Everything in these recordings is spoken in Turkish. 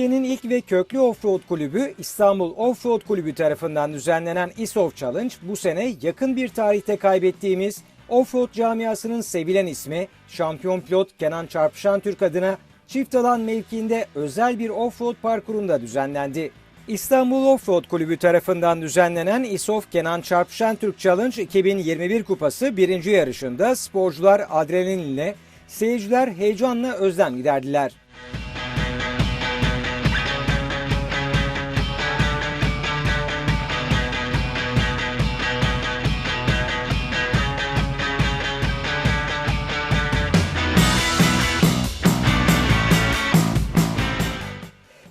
Türkiye'nin ilk ve köklü offroad kulübü İstanbul Offroad Kulübü tarafından düzenlenen ISOF Challenge bu sene yakın bir tarihte kaybettiğimiz offroad camiasının sevilen ismi şampiyon pilot Kenan Çarpışan Türk adına çift alan mevkiinde özel bir offroad parkurunda düzenlendi. İstanbul Offroad Kulübü tarafından düzenlenen İSOF Kenan Çarpışan Türk Challenge 2021 kupası birinci yarışında sporcular adrenalinle, seyirciler heyecanla özlem giderdiler.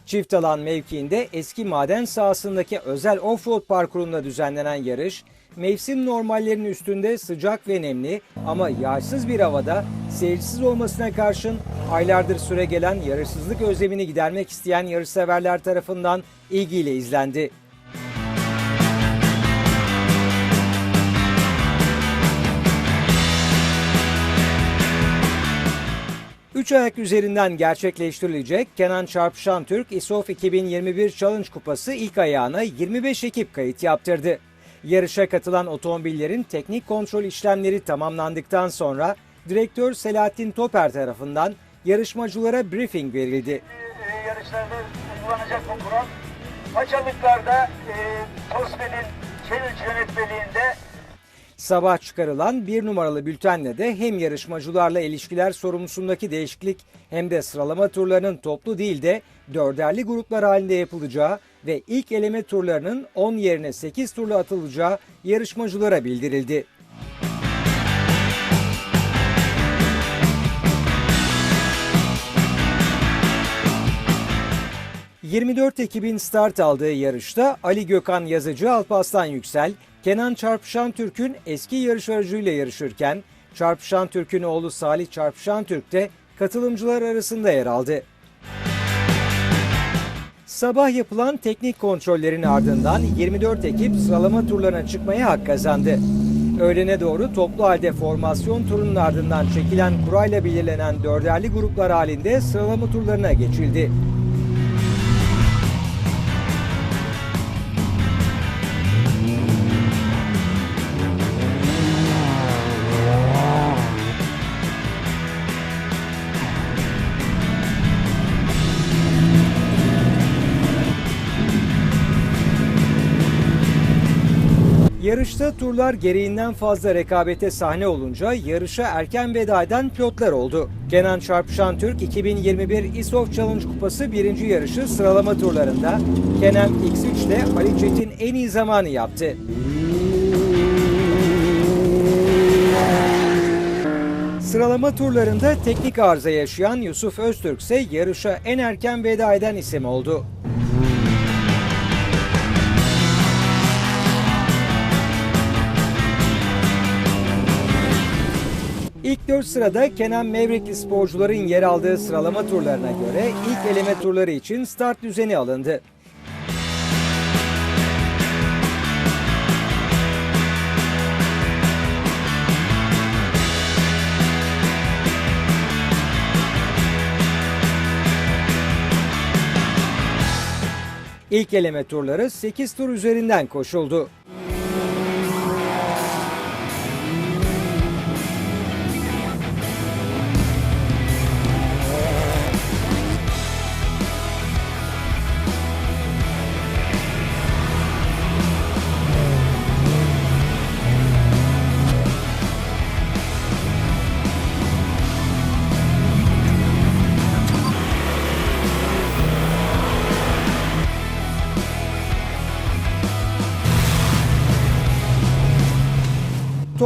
Çift alan mevkiinde eski maden sahasındaki özel offroad parkurunda düzenlenen yarış, mevsim normallerinin üstünde sıcak ve nemli ama yağsız bir havada seyircisiz olmasına karşın aylardır süre gelen yarışsızlık özlemini gidermek isteyen yarışseverler tarafından ilgiyle izlendi. Üç ayak üzerinden gerçekleştirilecek Kenan Çarpışan Türk İSOF 2021 Challenge Kupası ilk ayağına 25 ekip kayıt yaptırdı. Yarışa katılan otomobillerin teknik kontrol işlemleri tamamlandıktan sonra direktör Selahattin Toper tarafından yarışmacılara briefing verildi. e, yarışlarda uygulanacak bu kural. Paçalıklarda e, TOSBE'nin challenge yönetmeliğinde Sabah çıkarılan bir numaralı bültenle de hem yarışmacılarla ilişkiler sorumlusundaki değişiklik hem de sıralama turlarının toplu değil de dörderli gruplar halinde yapılacağı ve ilk eleme turlarının 10 yerine 8 turla atılacağı yarışmacılara bildirildi. ...24 ekibin start aldığı yarışta Ali Gökhan Yazıcı, Alparslan Yüksel, Kenan Çarpışan Türk'ün eski yarış aracıyla yarışırken... ...Çarpışan Türk'ün oğlu Salih Çarpışan Türk de katılımcılar arasında yer aldı. Sabah yapılan teknik kontrollerin ardından 24 ekip sıralama turlarına çıkmaya hak kazandı. Öğlene doğru toplu halde formasyon turunun ardından çekilen kurayla belirlenen dörderli gruplar halinde sıralama turlarına geçildi. Yarışta turlar gereğinden fazla rekabete sahne olunca yarışa erken veda eden pilotlar oldu. Kenan Çarpışan Türk 2021 ISOF Challenge Kupası birinci yarışı sıralama turlarında Kenan X3 ile Ali Çetin en iyi zamanı yaptı. Sıralama turlarında teknik arıza yaşayan Yusuf Öztürk ise yarışa en erken veda eden isim oldu. 4 sırada Kenan Mevrikli sporcuların yer aldığı sıralama turlarına göre ilk eleme turları için start düzeni alındı. İlk eleme turları 8 tur üzerinden koşuldu.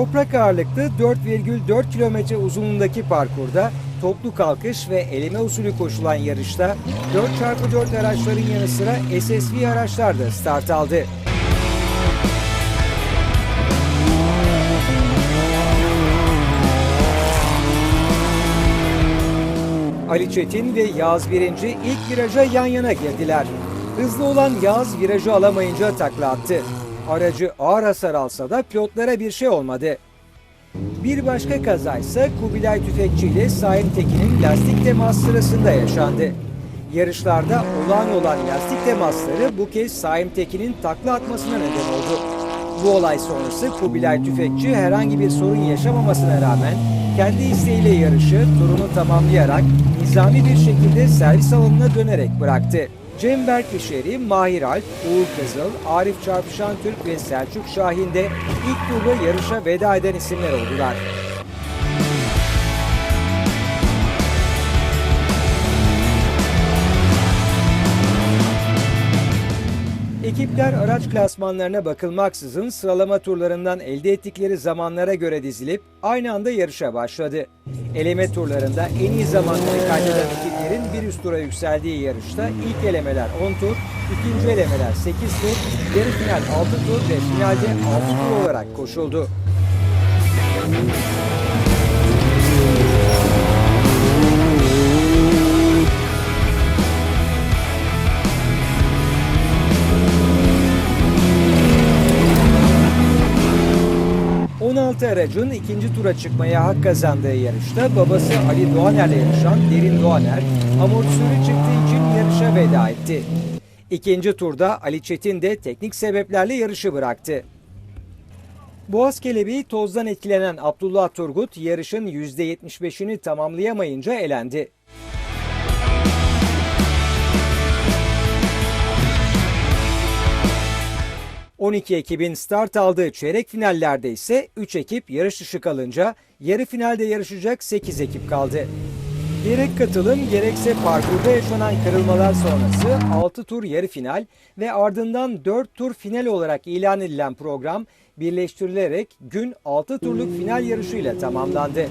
Toprak ağırlıklı 4,4 kilometre uzunluğundaki parkurda toplu kalkış ve eleme usulü koşulan yarışta 4x4 araçların yanı sıra SSV araçlar da start aldı. Ali Çetin ve Yağız Birinci ilk viraja yan yana girdiler. Hızlı olan Yağız virajı alamayınca takla attı. Aracı ağır hasar alsa da pilotlara bir şey olmadı. Bir başka kaza ise Kubilay Tüfekçi ile Saim Tekin'in lastik temas sırasında yaşandı. Yarışlarda olağan olan lastik temasları bu kez Saim Tekin'in takla atmasına neden oldu. Bu olay sonrası Kubilay Tüfekçi herhangi bir sorun yaşamamasına rağmen kendi isteğiyle yarışı turunu tamamlayarak nizami bir şekilde servis alanına dönerek bıraktı. Cem Berkişeri, Mahir Alp, Uğur Kızıl, Arif Çarpışan Türk ve Selçuk Şahin de ilk turda yarışa veda eden isimler oldular. Ekipler araç klasmanlarına bakılmaksızın sıralama turlarından elde ettikleri zamanlara göre dizilip aynı anda yarışa başladı. Eleme turlarında en iyi zamanları kaydeden ekiplerin bir üst tura yükseldiği yarışta ilk elemeler 10 tur, ikinci elemeler 8 tur, yarı final 6 tur ve finalde 6 tur olarak koşuldu. ...16 aracın ikinci tura çıkmaya hak kazandığı yarışta babası Ali Doğaner'le yarışan Derin Doğaner... ...amortisörü çıktığı için yarışa veda etti. İkinci turda Ali Çetin de teknik sebeplerle yarışı bıraktı. Boğaz kelebeği tozdan etkilenen Abdullah Turgut yarışın %75'ini tamamlayamayınca elendi. 12 ekibin start aldığı çeyrek finallerde ise 3 ekip yarış dışı kalınca yarı finalde yarışacak 8 ekip kaldı. Gerek katılım gerekse parkurda yaşanan kırılmalar sonrası 6 tur yarı final ve ardından 4 tur final olarak ilan edilen program birleştirilerek gün 6 turluk final yarışıyla tamamlandı.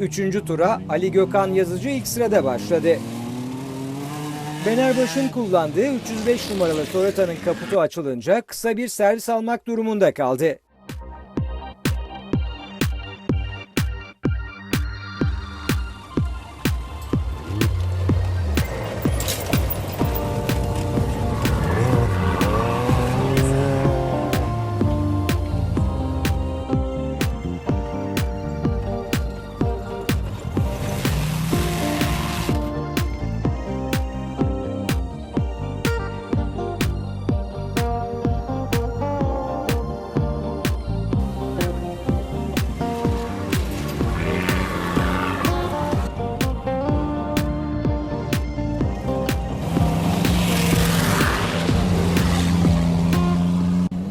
Üçüncü tura Ali Gökhan Yazıcı ilk sırada başladı. Fenerbahçe'nin kullandığı 305 numaralı Toyota'nın kaputu açılınca kısa bir servis almak durumunda kaldı.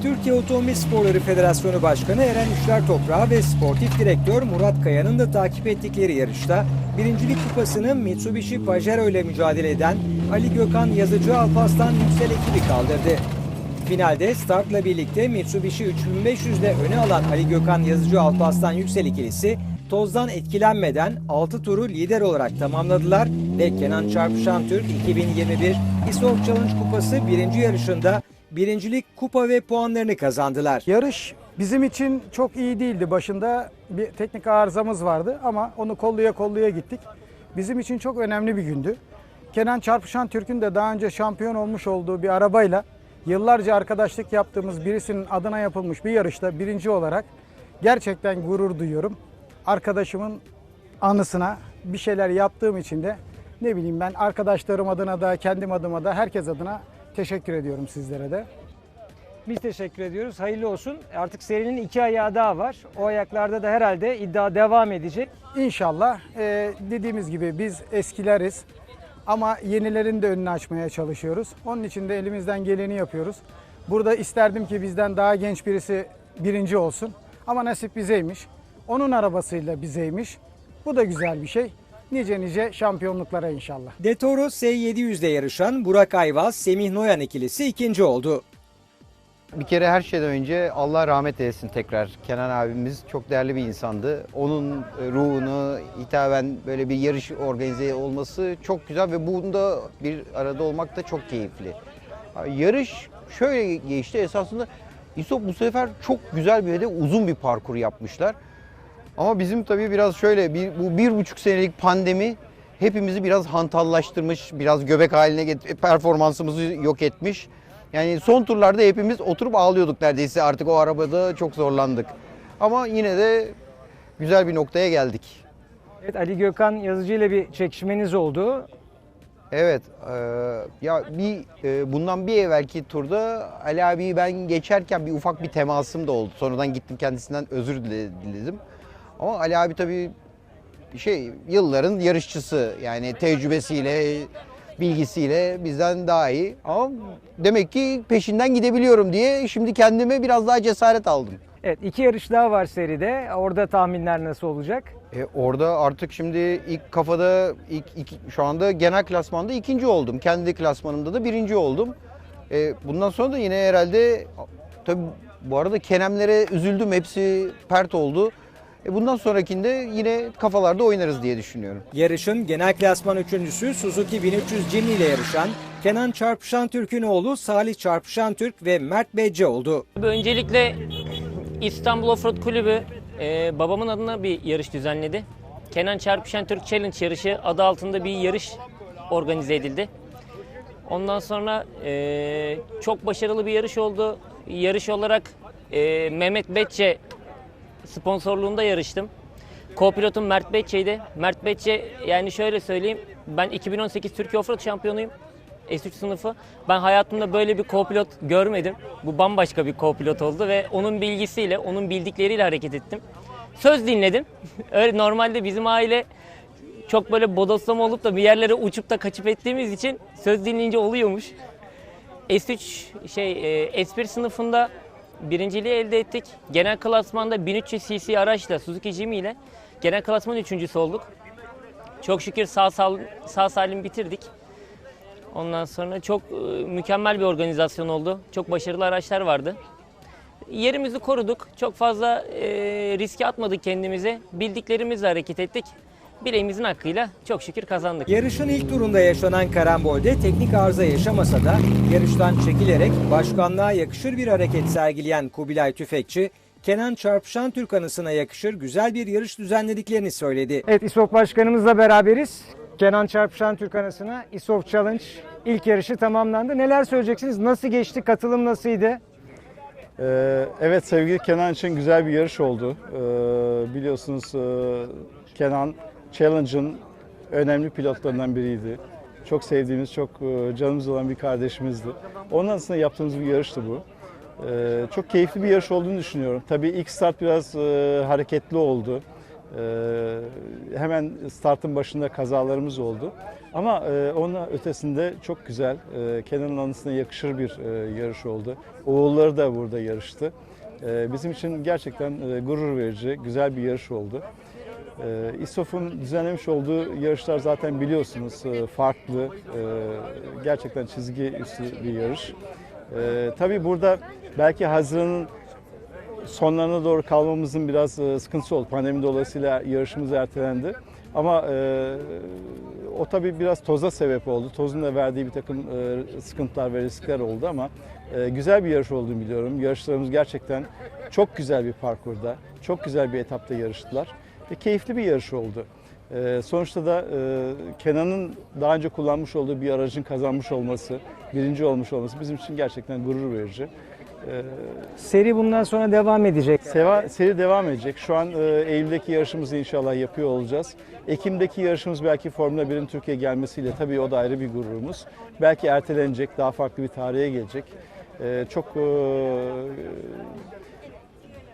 Türkiye Otomobil Sporları Federasyonu Başkanı Eren Üçler Toprağı ve Sportif Direktör Murat Kaya'nın da takip ettikleri yarışta birincilik kupasını Mitsubishi Pajero ile mücadele eden Ali Gökhan Yazıcı Alpaslan Yüksel ekibi kaldırdı. Finalde startla birlikte Mitsubishi 3500 ile öne alan Ali Gökhan Yazıcı Alpaslan Yüksel ikilisi tozdan etkilenmeden 6 turu lider olarak tamamladılar ve Kenan Çarpışan Türk 2021 İSOF Challenge Kupası birinci yarışında birincilik kupa ve puanlarını kazandılar. Yarış bizim için çok iyi değildi. Başında bir teknik arızamız vardı ama onu kolluya kolluya gittik. Bizim için çok önemli bir gündü. Kenan Çarpışan Türk'ün de daha önce şampiyon olmuş olduğu bir arabayla yıllarca arkadaşlık yaptığımız birisinin adına yapılmış bir yarışta birinci olarak gerçekten gurur duyuyorum. Arkadaşımın anısına bir şeyler yaptığım için de ne bileyim ben arkadaşlarım adına da kendim adıma da herkes adına teşekkür ediyorum sizlere de. Biz teşekkür ediyoruz. Hayırlı olsun. Artık serinin iki ayağı daha var. O ayaklarda da herhalde iddia devam edecek. İnşallah e, dediğimiz gibi biz eskileriz ama yenilerin de önünü açmaya çalışıyoruz. Onun için de elimizden geleni yapıyoruz. Burada isterdim ki bizden daha genç birisi birinci olsun ama nasip bizeymiş. Onun arabasıyla bizeymiş. Bu da güzel bir şey. Nice nice şampiyonluklara inşallah. De Toro S700'de yarışan Burak Ayvaz, Semih Noyan ikilisi ikinci oldu. Bir kere her şeyden önce Allah rahmet eylesin tekrar. Kenan abimiz çok değerli bir insandı. Onun e, ruhunu hitaben böyle bir yarış organize olması çok güzel ve bunda bir arada olmak da çok keyifli. Yarış şöyle geçti esasında İSOP bu sefer çok güzel bir ve de uzun bir parkur yapmışlar. Ama bizim tabii biraz şöyle bir, bu bir buçuk senelik pandemi hepimizi biraz hantallaştırmış, biraz göbek haline getirmiş, performansımızı yok etmiş. Yani son turlarda hepimiz oturup ağlıyorduk neredeyse artık o arabada çok zorlandık. Ama yine de güzel bir noktaya geldik. Evet Ali Gökhan Yazıcı ile bir çekişmeniz oldu. Evet, eee, ya bir e, bundan bir evvelki turda Ali abiyi ben geçerken bir ufak bir temasım da oldu. Sonradan gittim kendisinden özür dile- diledim. Ama Ali abi tabii şey yılların yarışçısı yani tecrübesiyle, bilgisiyle bizden daha iyi. Ama demek ki peşinden gidebiliyorum diye şimdi kendime biraz daha cesaret aldım. Evet iki yarış daha var seride. Orada tahminler nasıl olacak? E, orada artık şimdi ilk kafada ilk, iki- şu anda genel klasmanda ikinci oldum. Kendi klasmanımda da birinci oldum. E, bundan sonra da yine herhalde tabii bu arada Kenemlere üzüldüm. Hepsi pert oldu. E, bundan sonrakinde yine kafalarda oynarız diye düşünüyorum. Yarışın genel klasman üçüncüsü Suzuki 1300 Jimny ile yarışan Kenan Çarpışan Türk'ün oğlu Salih Çarpışan Türk ve Mert Becce oldu. Öncelikle İstanbul Offroad Kulübü e, babamın adına bir yarış düzenledi. Kenan Çarpışan Türk Challenge yarışı adı altında bir yarış organize edildi. Ondan sonra e, çok başarılı bir yarış oldu. Yarış olarak e, Mehmet Betçe sponsorluğunda yarıştım. Co-pilotum Mert Betçe'ydi. Mert Betçe yani şöyle söyleyeyim ben 2018 Türkiye Offroad şampiyonuyum. S3 sınıfı. Ben hayatımda böyle bir co-pilot görmedim. Bu bambaşka bir co-pilot oldu ve onun bilgisiyle, onun bildikleriyle hareket ettim. Söz dinledim. Öyle normalde bizim aile çok böyle bodoslama olup da bir yerlere uçup da kaçıp ettiğimiz için söz dinleyince oluyormuş. S3 şey e, S1 sınıfında birinciliği elde ettik. Genel klasmanda 1300 cc araçla Suzuki Jimny ile genel klasman üçüncüsü olduk. Çok şükür sağ, sal, sağ salim bitirdik. Ondan sonra çok e, mükemmel bir organizasyon oldu. Çok başarılı araçlar vardı. Yerimizi koruduk. Çok fazla e, riske atmadık kendimize. Bildiklerimizle hareket ettik. Bileğimizin hakkıyla çok şükür kazandık. Yarışın ilk turunda yaşanan karambolde teknik arıza yaşamasa da yarıştan çekilerek başkanlığa yakışır bir hareket sergileyen Kubilay Tüfekçi, Kenan Çarpışan Türk anısına yakışır güzel bir yarış düzenlediklerini söyledi. Evet İSOF Başkanımızla beraberiz. Kenan Çarpışan Türk anısına İSOF Challenge ilk yarışı tamamlandı. Neler söyleyeceksiniz? Nasıl geçti? Katılım nasıldı? Ee, Evet sevgili Kenan için güzel bir yarış oldu. Ee, Biliyorsunuz e, Kenan Challenge'ın önemli pilotlarından biriydi. Çok sevdiğimiz, çok e, canımız olan bir kardeşimizdi. Onun aslında yaptığımız bir yarıştı bu. Ee, Çok keyifli bir yarış olduğunu düşünüyorum. Tabii ilk start biraz e, hareketli oldu. Hemen startın başında kazalarımız oldu. Ama e, onun ötesinde çok güzel, e, Kenan'ın anısına yakışır bir e, yarış oldu. Oğulları da burada yarıştı. E, bizim için gerçekten e, gurur verici, güzel bir yarış oldu. E, İSOF'un düzenlemiş olduğu yarışlar zaten biliyorsunuz e, farklı, e, gerçekten çizgi üstü bir yarış. E, tabii burada belki Haziran'ın sonlarına doğru kalmamızın biraz e, sıkıntısı oldu. Pandemi dolayısıyla yarışımız ertelendi. Ama e, o tabii biraz toza sebep oldu. Tozun da verdiği bir takım e, sıkıntılar ve riskler oldu ama e, güzel bir yarış olduğunu biliyorum. Yarışlarımız gerçekten çok güzel bir parkurda, çok güzel bir etapta yarıştılar ve keyifli bir yarış oldu. E, sonuçta da e, Kenan'ın daha önce kullanmış olduğu bir aracın kazanmış olması, birinci olmuş olması bizim için gerçekten gurur verici. E, Seri bundan sonra devam edecek. Seva, seri devam edecek. Şu an e, Eylül'deki yarışımızı inşallah yapıyor olacağız. Ekim'deki yarışımız belki Formula 1'in Türkiye gelmesiyle tabii o da ayrı bir gururumuz. Belki ertelenecek, daha farklı bir tarihe gelecek. E, çok e,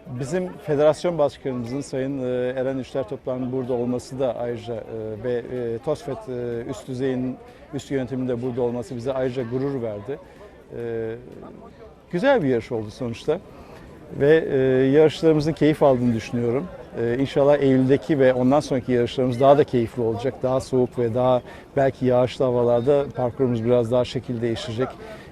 bizim federasyon başkanımızın Sayın e, Eren Üçler Toplan'ın burada olması da ayrıca e, ve e, TOSFET üst düzeyin üst yönetiminde burada olması bize ayrıca gurur verdi. Güzel bir yarış oldu sonuçta ve yarışlarımızın keyif aldığını düşünüyorum. İnşallah Eylül'deki ve ondan sonraki yarışlarımız daha da keyifli olacak. Daha soğuk ve daha belki yağışlı havalarda parkurumuz biraz daha şekil değiştirecek.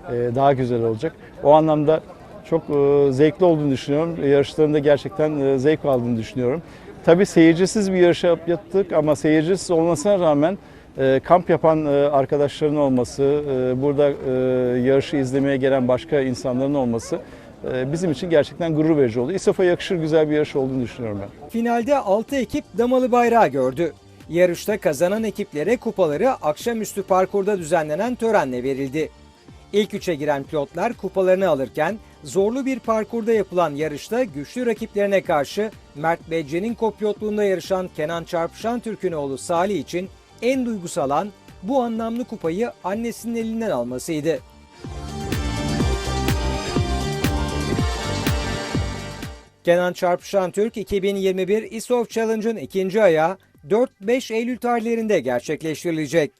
Daha güzel olacak. O anlamda çok e, zevkli olduğunu düşünüyorum. Yarışlarında gerçekten e, zevk aldığını düşünüyorum. Tabii seyircisiz bir yarış yap- yaptık ama seyircisiz olmasına rağmen e, kamp yapan arkadaşların olması, burada yarışı izlemeye gelen başka insanların olması bizim için gerçekten gurur verici oldu. İSOF'a yakışır güzel bir yarış olduğunu düşünüyorum ben. Finalde 6 ekip damalı bayrağı gördü. Yarışta kazanan ekiplere kupaları akşamüstü parkurda düzenlenen törenle verildi. İlk üçe giren pilotlar kupalarını alırken zorlu bir parkurda yapılan yarışta güçlü rakiplerine karşı Mert Becce'nin kopilotluğunda yarışan Kenan Çarpışan Türk'ün oğlu Salih için en duygusal an bu anlamlı kupayı annesinin elinden almasıydı. Kenan Çarpışan Türk 2021 ISOF Challenge'ın ikinci ayağı 4-5 Eylül tarihlerinde gerçekleştirilecek.